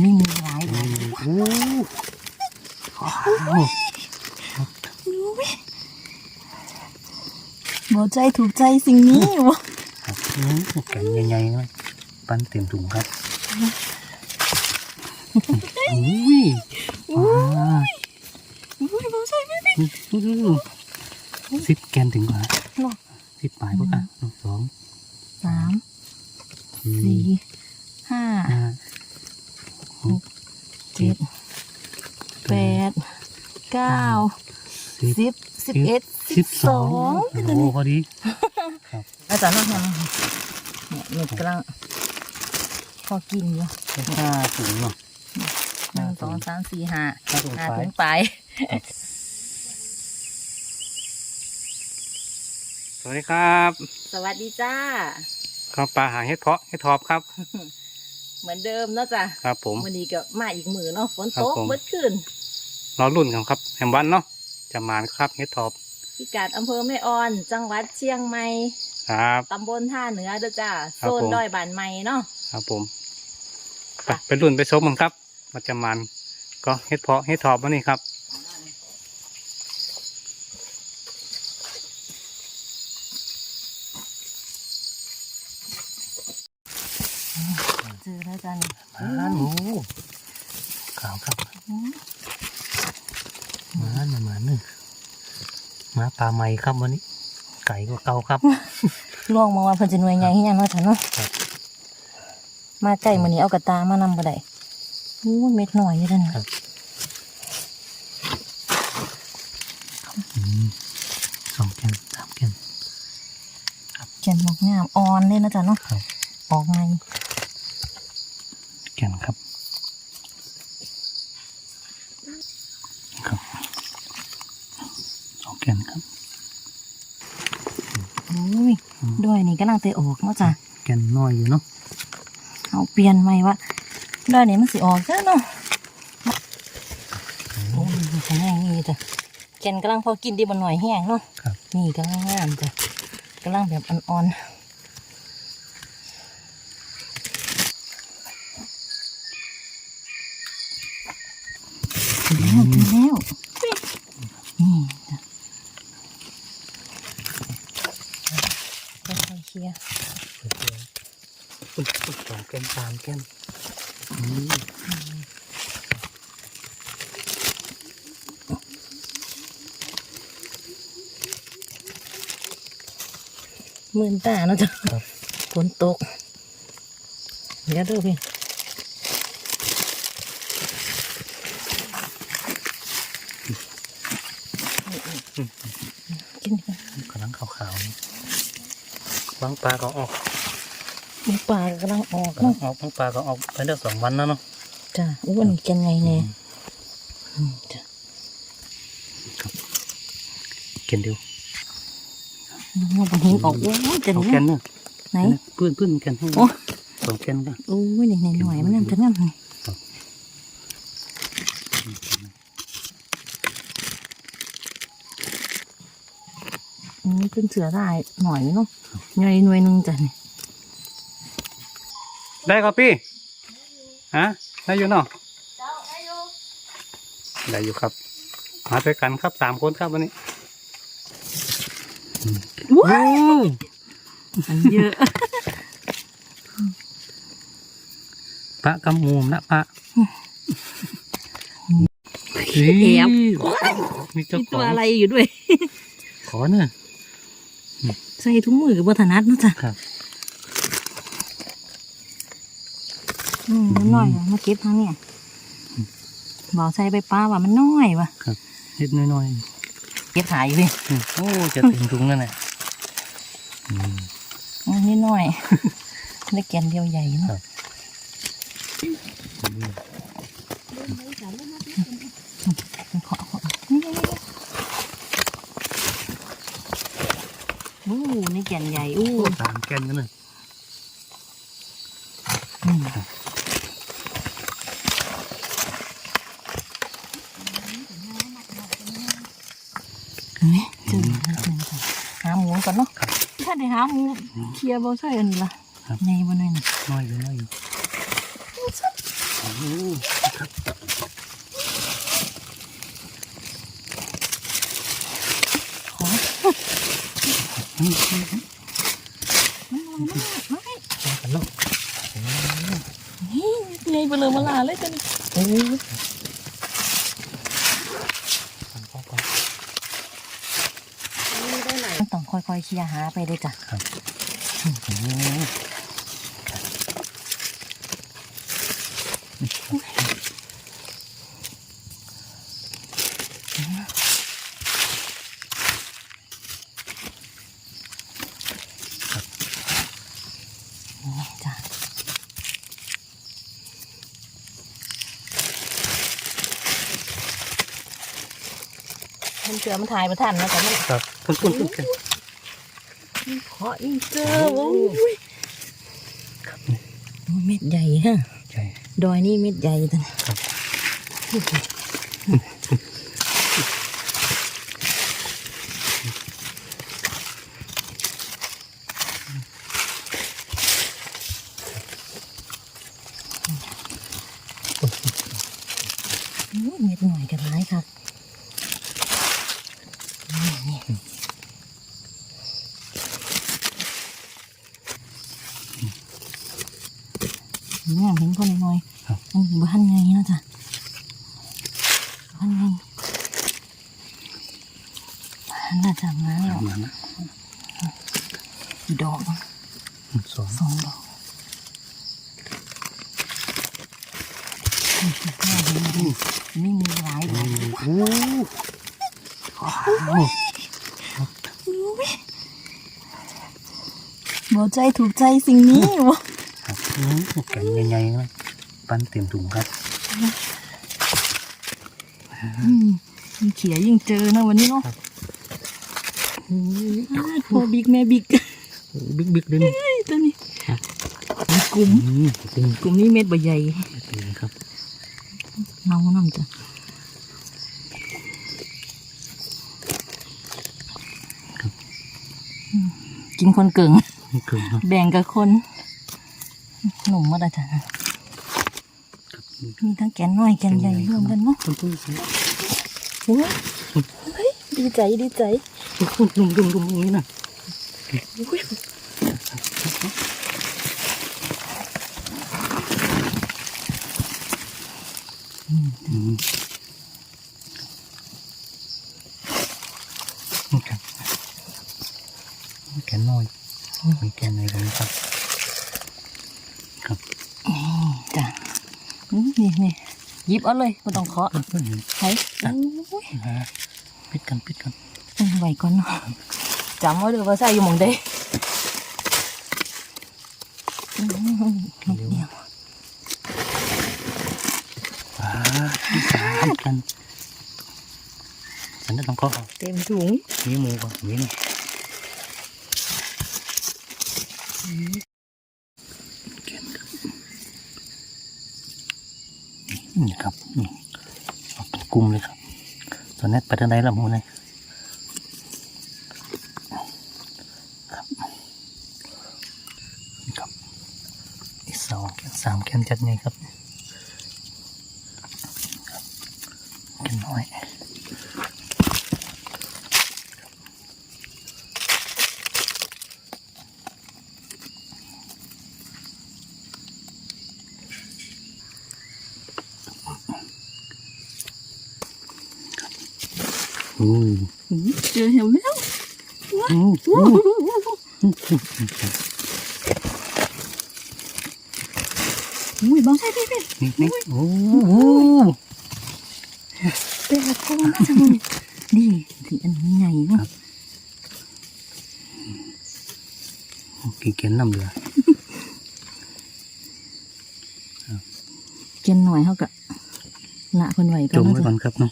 นี่มีหลายดอกโอ้ว้าวบ่ใจถูกใจสิ่งนี้บ่ครับอืมแกนใหญ่ๆเลยปั้นเต็มถุงครับอุ้ยว้าวอุ้ยบ่ใจไม่ได้สิบแกนถึงกว่าสิบปลายปะกันหนึ่งสองสามสี่ สี่ห้า ห้า เจ็ดแปดเก้าสิบสิบสิบเอ็ดสิบสองเป็นโอ้ตัวนี้พอดีอาจารย์นั่งเนี่ยเนี่ยหนูกำลังพอกินอยู่เป็นห้าถุงเนาะหนึ่งสองสามสี่ห้าห้าถุงห้าปลายถุงไปสวัสดีครับ สวัสดีจ้าข้าวปลาหางเห็ดเพาะเห็ดทอบครับ เหมือนเดิมเนาะจ้ะครับผมวันนี้ก็มาอีกมือเนาะฝนครับตกผมเมื่อคืน รอรุ่นกันครับแฮมวันเนาะจะมานครับเฮ็ดทอบพิกัดอำเภอแม่ออน จังหวัดเชียงใหม่ครับ ตำบลท่าเหนือเด้อจ้าครับโซนผม ดอยบานใหม่เนาะ ครับผมไปไปรุ่นไปชมมันครับมาจะมานก็เฮ็ดเพาะเฮ็ดทอบวันนี้ครับ เจอแล้วจ้านี่มาหนูขาวครับมาหนึ่งมาหนึ่งมาปลาใหม่ครับวันนี้ ไก่ก็เก่าครับลองมาว่าเพิ่นจะหน่วยใหญ่ที่ยังเนาะจ้ะเนาะครับมาใกล้มื้อนี้เอากระตามานำบ่ได้อู้เม็ดหน่อยอยู่เด้อครับอืมสองแกนสามแกนแก่นบอกงามอ่อนเลยนะจ้ะเนาะครับออกใหม่ แกนครับ ครับสองแกนครับอุ้ยด้วยนี่กำลังเตะออกเนาะจ้ะแกนน้อยอยู่เนาะเอาเปลี่ยนใหม่ว่าด้วยนี่มันสิออกจ้ะเนาะโอ้ยมันแข็งแรงนี่จ้ะแก่นกำลังพอกินดีบ่หน่อยแห้งเนาะครับนี่กำลังงามจ้ะกำลังแบบอ่อนๆถึงแล้วถึงแล้วนี่จ้ะค่อยๆเคลียร์ อุ๊ยอุ๊ยสองแกนสามแกนอืม มื่นตาเนาะจ้ะครับฝนตกเดี๋ยวเดูพี่กินกันกำลังขาวๆนี่บางปลาก็ออกมีปลากำลังออกกำลัเนาะงออกบางปลาก็ออกไปได้สองวันแล้วเนาะจ้ะอ้วนกันไงแน่อืมจ้ะแกนเดี ยวมันบนหินออกโอ้ยจะสองนี่แกนเนาะไหนพื้นพื้นแกนให้โอ้สองแกนกันโอ้ยนี่หน่อยๆมันนั่นจะนั่นนี่อืมเป็นเสือได้หน่อยเนาะหน่อยหน่วยหนึงจ้ะนี่ได้ครับพี่ฮะได้อยู่เนาะได้อยู่ครับ มาด้วยกันครับสามคนครับวันนี้ ว้ายมันเยอะพระกำมูมนะพระแอบมีเจ้ามีขตัอวงอะไรอยู่ด้วย ขอเนอะใส่ถุงมือกับบัถนัดเนาะจ้ะครับอืมมันน้อยอะมาเก็บทางเนี่ยบอกใส่ไปป้าว่ามันน้อยว่ะครับนิดน้อยเก็บขายอยู่พี่ๆอืมโอ้จะถึงถุงแล้วเนี่ยอืมอืม นิดหน่อยได้แกนเดียวใหญ่ครัเนาะบขอขอนี่อู้นี่แกนใหญ่อู้โอ้สามแกนกันเลยอืมเห็นไหมเจอแล้วเจอแล้วหาหมูก่อนเนาะ ถ้าได้หาหมูเคลียร์บ่ใช่อันนี้ล่ะครับในบ่หน่อยน่ะน้อยอยู่น้อยอยู่โอ้ครับขออืมไม่มากันเนาะนี่ไงไปเลยมาลาเลยจันโอ้ยฟังพ่อก่อน ต้องค่อยๆ เคลียหาไปเลยจ้ะครับมันเสือมันถ่ายมาทันนะแต่มันครับพุ่นพุ่น พุ่นกันขออีกเจอโอ้ยครับนี่เม็ดใหญ่ฮะใช่ดอยนี่เม็ดใหญ่จังครับอุ๊ยเม็ดหน่อยกันร้ายครับนี่นี่เนี่ยเห็นคนหน่อยๆครับมันบ้านไงนะจ๊ะบ้านไงบ้านน่าจะมาแล้วมานะกี่ดอกสองสองดอกนี่คือข้าวเห็นไหมนี่มีหลายดอกโอ้ว้าวบอกใจถูกใจสิ่งนี้วะครับอืม แกงใหญ่ๆนะปั้นเต็มถุงครับยิ่งเขียยิ่งเจอนะวันนี้เนาะอ้าวพอบิ๊กแม่บิ๊กบิ๊กบิ๊กเลยนี่เฮ้ยตัวนี้มีกลุ่มอืมเป็นกลุ่มนี้เม็ดใบใหญ่เป็นครับเงานำจ้ะอืมกินคนเก่งนี่คือเนาะแบ่งกับคน หนุ่มมาได้จ้ะครับมีทั้งแกนน้อยแกนใหญ่รวมกันเนาะคุณผู้ชมโอ้ยเฮ้ยดีใจดีใจคุณดุมดุมดุมอย่างนี้นะ อุ้ย อืมนี่ครับแกนน้อยมีแกนในตรงนี้ครับ ครับ นี่จ้ะอืมนี่นี่ห ยิบเอาเลยไม่ต้องเคาะเพื่อนๆเห็นใช้โอ้ยนะปิดกันปิดกันเอาไว้ก่อนเนาะจำไว้เด้อว่าใส่อยู่หมองใดอืมนิดเดียวอ่าที่สามกันฉันจะต้องเข้าเอาเต็มถุงมีหมูก่อนมีนี่แกนครับ นี่ครับนี่เอาเป็นกลุ่มเลยครับตอนนี้ไปทางไหนละมูนี่ยครับนี่ครับอีกสองแกนสามแกนจัดไงครับแกนน้อย อืม อืม เจอเห็นแล้วอืมอืมอุ้ยบางใส่พี่พี่โอ้โหแต่โคงน่าจะมันนี่สีอันนี้ใหญ่เนาะกินเกนน้ำเหลือเจนหน่อยเขากะละคนไหวกัจมไว้ก่อนครับเนาะ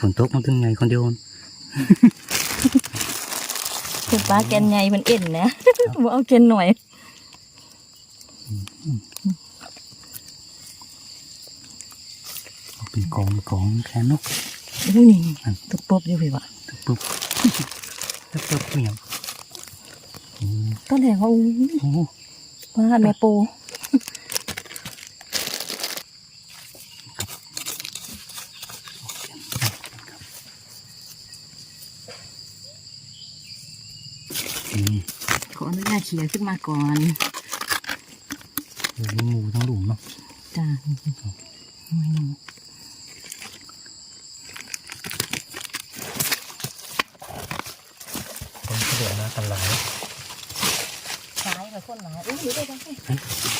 ฝนตกมาถึงไงคนเดียวคือป้าแกนใหญ่มันเอ็นนะบอกเอาเจนหน่อยเอาเป็นกองกองแค่นกอุ้ยนี่นี่ตุกปบอยู่พี่วะตึ๊บปุ๊บตึ๊บปุ๊บเหนียวอืมตอนแรกว่าอุ้ยโอ้โหป้าแม่ปู ขี่ยขึ้นมาก่อนเออมีหมูทั้งหลุมเนาะจ้าไม่หนูคนเสือนะกันหลายซ้ายกับคนหลายอุ้ยอยู่ได้จังไงส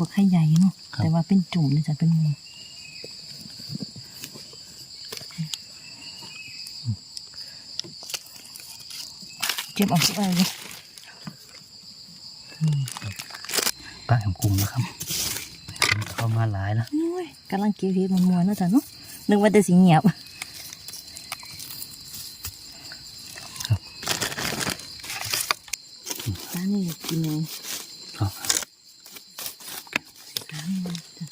บอกให้ใหญ่เนาะแต่ว่าเป็นจุ่มเลยจ้ะเป็นหมูเจ็บเออกสิอะไรเลยป้าแหมคุมนะครับเข้ามาหลายแล้วโอ้ยกำลังเก็บเห็ดมันมวนๆเนาะจ้ะเนาะนึกว่าแต่สิเงียบร้านนี้กินเอง ครับ ร้านนี้จ้ะ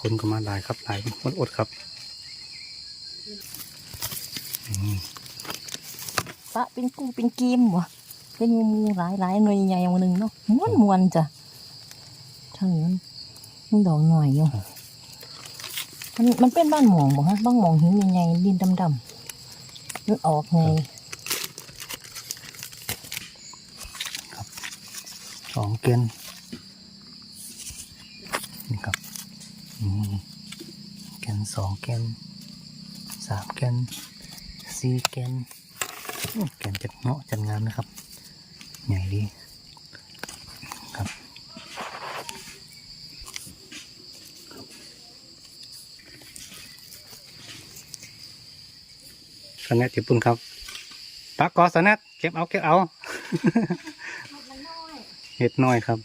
คนก็ มาหลายครับหลายอดอดครับอืมปะเป็นกูเป็นกีมวะเป็นงูมูหลายหลายๆหน่วยใหญ่ๆอย่างหนึ่งเนาะม้วนมวนๆจ้ะทั้งนี้มันมันดอกหน่อยอยู่มันมันเป็นบ้านหมองบ่ฮะบ้านหมองหินใหญ่ๆดินดำๆมันออกไงสองเกนนี่ครับอืมเกน สองเกนสามเกนสี่เกนโอ้เกนจัดเงาะจัดงามนะครับ ใหญ่ดีครับสแนทญี่ปุ่นครับปักกอสแนทเก็บเอาเก็บเอาเห็ดน้อยครับ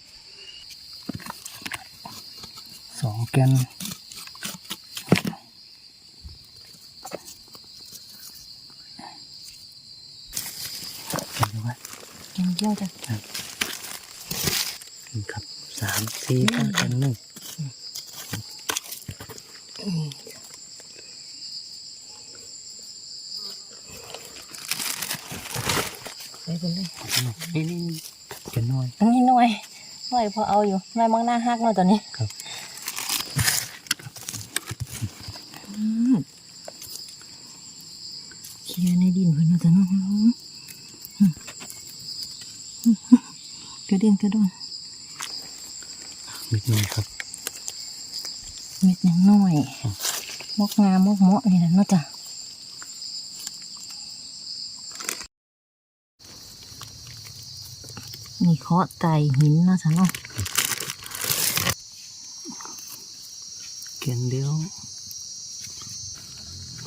สองแกนเห็นไหม กิน เดียวจ้ะนี่ครับสามสี่ห้าแกนหนึ่งไปกันเลยนี่นี่จะนน้อยนี่น่อยน่อยพอเอาอยู่น่อยมังหน้าหักเนาะตอนนี้ ครับ อืมเคลียร์ในดินเพิ่นเนาะจ้ะเนาะอืมอืมอืมก ระเด็นกระดอนมิดน้อยครับ เม็ดยังน้อยมกงามมกเหมาะนี่แหละเนาะจ้ะนี่เคาะไตหินเนาะจ้ะเนาะแกนเดียว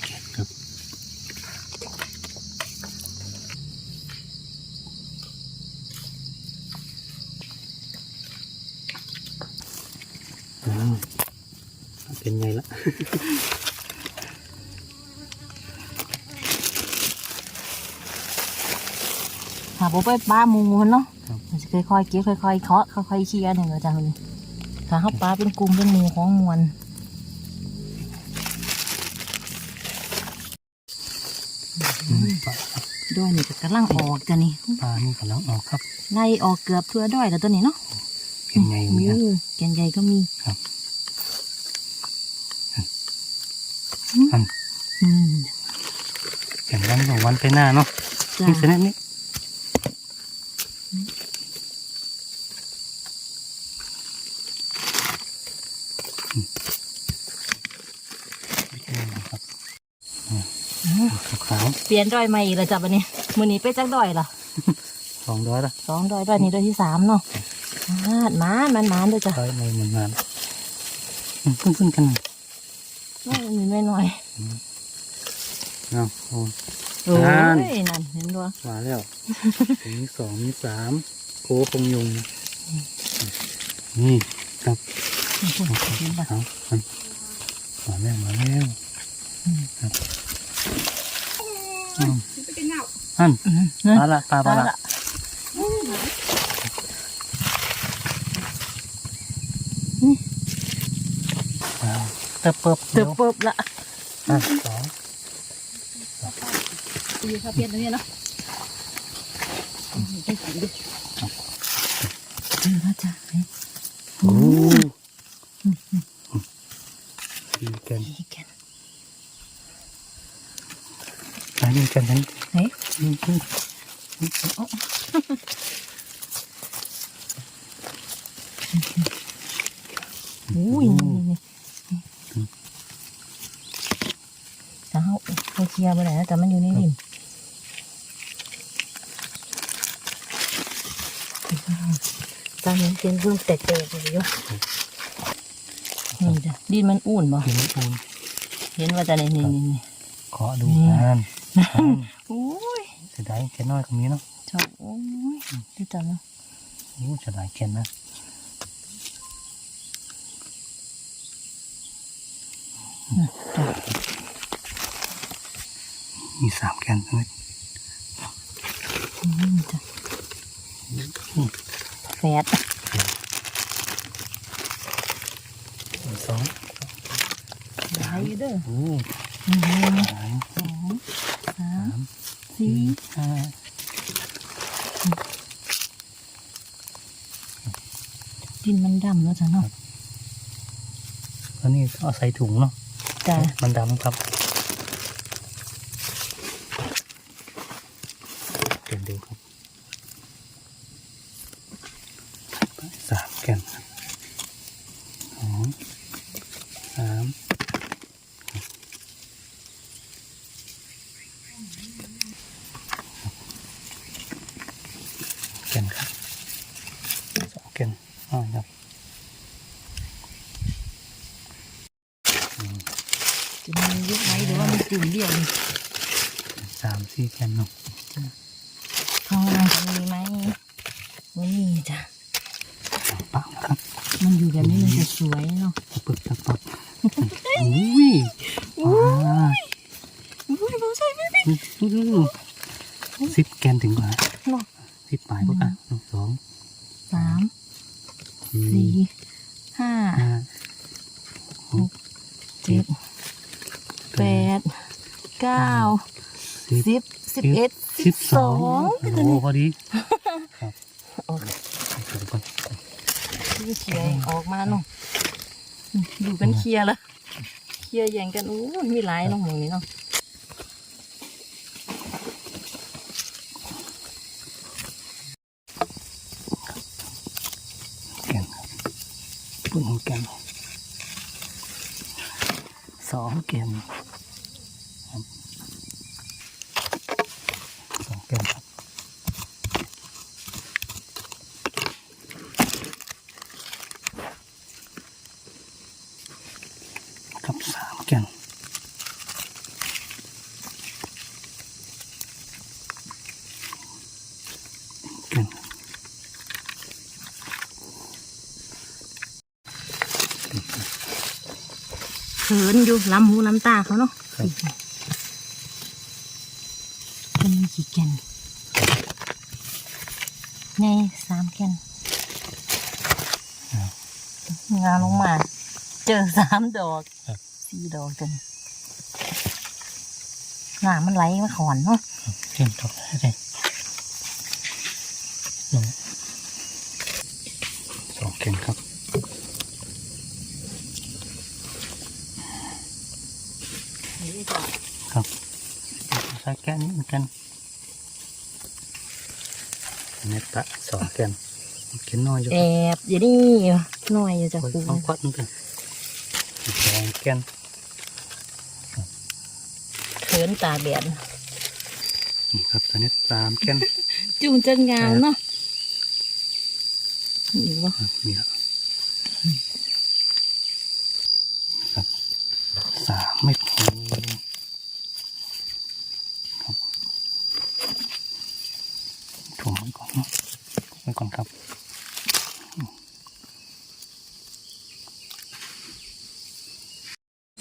แกนครับอืมเป็นไงละ หาบ่ไปป้าหมูมันเนาะครับมันจะค่อยๆเก็บค่อยๆเคาะค่อยๆเคลียร์หนึ่งเลยจ้ะคุณถ้าเขาปลาเป็นกลุ่มเป็นหมู่ของมวลอืมปลาด้วยนี่ก็กำลังออกจ้ะนี่ปลานี่กำลังออกครับไล่ออกเกือบทั่วด้วยแล้วตัวนี้เนาะเป็นไงมีเนี่ยแกนใหญ่ก็มีครับ อืม อืมอย่างวันสองวันไปหน้าเนาะจ้ะนี่เสนนี้ครับอ้าวขาวเปลี่ยนดอยใหม่อีกแล้วจ้ะบันนี้มือนี้ไปจักดอยล่ะๆสองร้อยละสองดอยดอยนี้ดอยที่สามเนาะมาดหมามันหมานด้วยจ้ะร้อยในเหมือนกันอืมขึ้นขึ้นกันไม่มีไม่น้อย เนาะโอ้โอ้นั่นยนั่นเห็นด้วยมาแล้วมีสองมีสามโคคงยุงนี่ครับเห็นปะเอามันมาแล้วมาแล้วครับอืมไปเป็นเงาอันอืมปลาละปลาปลาละละอ่าเติบเปิบเติบเปิบละอะสอง ดีค่ะเปียนตรงนี้เนาะได้กินดิเจอแล้วจ้ะเฮ้ยโอ้ดีกัน ดีกัน อันนี้กันนั้น เฮ้ย อืมอืม อุ้ยนี่นี่นี่ถ้าเขาเขาเคลียร์ไปไหนนะแต่มันอยู่ในริม ตอนนี้เป็นเพิ่มแตกๆเลยอยู่นี่จ้ะดินมันอุ่นบ่หินปูนเห็นว่าจะนี่นี่นี่นี่ขอดูนี่งานโอ้ยเสียดายแค่น้อยตรงนี้เนาะเจ้าโอ้ยดูจังนะโอ้เสียดายแค่นะจ้ะมีสามแกนเลย อืมจ้ะแฟ ดสองได้อยู่เด้อโอ้หนึ่งสามสองสาสามมสี่ห้าดินมันดำแล้วจ้ะเนาะแล้วนี่เอาใส่ถุงเนาะจ้ะมันดำครับเดินดูครับสามแกนครับสองสามแกนครับสองแกนอ่าครับ จะมีเยอะไหมหรือว่ามีกลุ่มเดียวนี่ สามสี่แกนเนาะข้างล่างจะมีไหมไม่มีจ้ะปากนะครับ มันอยู่แบบนี้มันจะสวยเนาะตะปึกตะปักอุ้ยว้าอุ้ยเราใช่ไหมสิบแกนถึงกว่าเนาะสิบปลายพวกกันหนึ่งสองสามสี่สี่ห้าห้าเจ็ดแปดเก้า สิบสิบสิบเอ็ดสิบสองก็โอ้จะโหนี่พอดีครับโอ้ยเดี๋ยวก่อนดูเชียร์ออกมาเนาะดูกันเคลียร์ละเคลียร์แย่งกันอู้ยมีหลายเน้องหมองนี้เนาะแกนครับปุ่นแกนสองแกนครับสองแกนครับครับสามแกนแกน เขินอยู่ลำหูลำตาเขาเนาะครับเป็นมีกี่แก่นไงสามแก่นครับงานลงมา เจอสามดอกครับสี่ดอกจนหน้ามันไหลมาขอนเนาะเตรียมตกได้หนึ่งสองเข็มครับ ครับใส่แก้นนี้เหมือนกันเนตตะสองแกนเข็นน้อยอยู่แอครับบอยู่นี่หน่อยอยู่จากคนปูสองควัดเหมือนกันสองแกนเขินตาแดดนี่ครับสนิทสามแกนจูนจันงามเนาะนี่วะอะมีละครับสามเม็ดโอ้ครับถุงไว้ก่อนเนาะไว้ก่อนครับ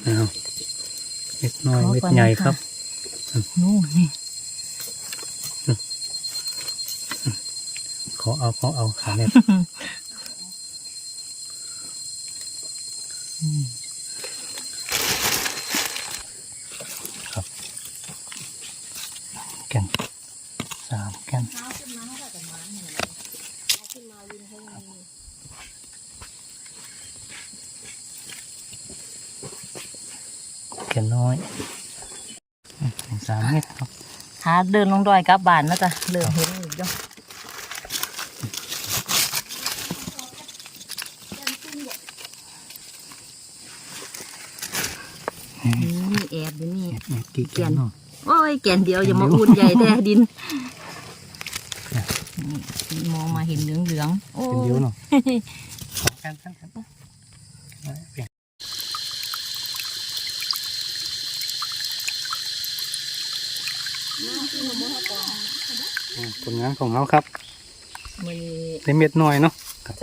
เอาเม็ด น้อยขอเม็ดก่อนใหญ่นะคะครับนู่นนี่ขอเอาขอเอาขาเนี่ยครับแกันสามแกันแกันน้อยอืมสามเม็ดครับ หา เดินลงดอยกลับบ้านนะจ๊ะเริ่มเห็นอีกแล้วนี่แอบอยู่นี่เม็ดเม็ดกี่แกันเนาะโอ้ยแกนเดียวอย่ามาอุ่นใหญ่แท้ดินนี่มองมาเห็นเหลืองเหลืองๆโอ้เป็นเดียวเนาะสองแกันสามแกันเปลี่ยนอืม ผลงานของเราครับมันได้เม็ดน้อยเนาะ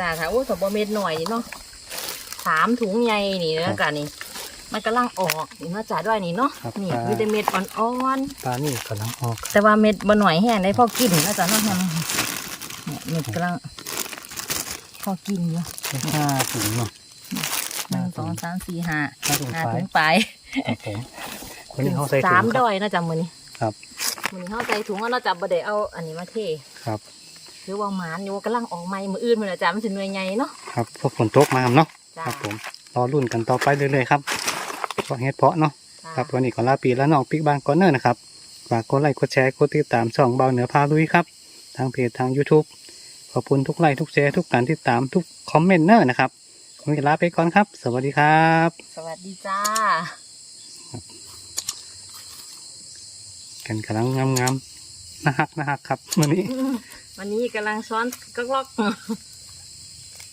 จ่าค่ะโอ้สมบูรณ์เม็ดหน่อยนี่เนาะสามถุงใหญ่นี่นะกันนี่มันกำลังออกนี่เนาะจ่าด้วยนี่เนาะครับนี่ปลามีแต่เม็ดอ่อนปลานี่กำลังออกๆแต่ว่าเม็ดบ่หน่อยแห้งได้พอกินนะจ๊ะเนาะเนี่ยเม็ดกำลังพอกินอยู่ห้าถุงเนาะหนึ่งสองสามสี่ห้าห้าถุงห้าปลายถุงปลายครับผมวันนี้เขาใส่ถุสางมคดรับอยนะจ๊ะมือนี้ครับ มือนี้เขาใส่ถุงแล้วเราจับบ่ได้เอาอันนี้มาเทครับหรือว่าหมานอยู่กำลังออกใหม่มืออื่นมือนะจ๊ะมันสิหน่วยใหญ่เนาะครับพวกฝนตกมาครับเนาะจ้าครับผมรอรุ่นกันต่อไปเรื่อยๆครับเพราะเฮ็ดเพาะเนาะจ้าครับวันนี้ขอลาปีและน้องปิ๊กบางกอนเนอร์นะครับฝากกดไลค์กดแชร์กดติดตามช่องเบาเหนือพาลุยครับ ทางเพจทาง YouTube ขอบคุณทุกไลค์ทุกแชร์ทุกการติดตามทุกคอมเมนต์เนอร์นะครับวันนี้ลาไปก่อนครับ สวัสดีครับ สวัสดีจ้า กันกำลังงามๆนะฮักนะฮักครับวันนี้ วันนี้กำลังซ้อนก็ลอก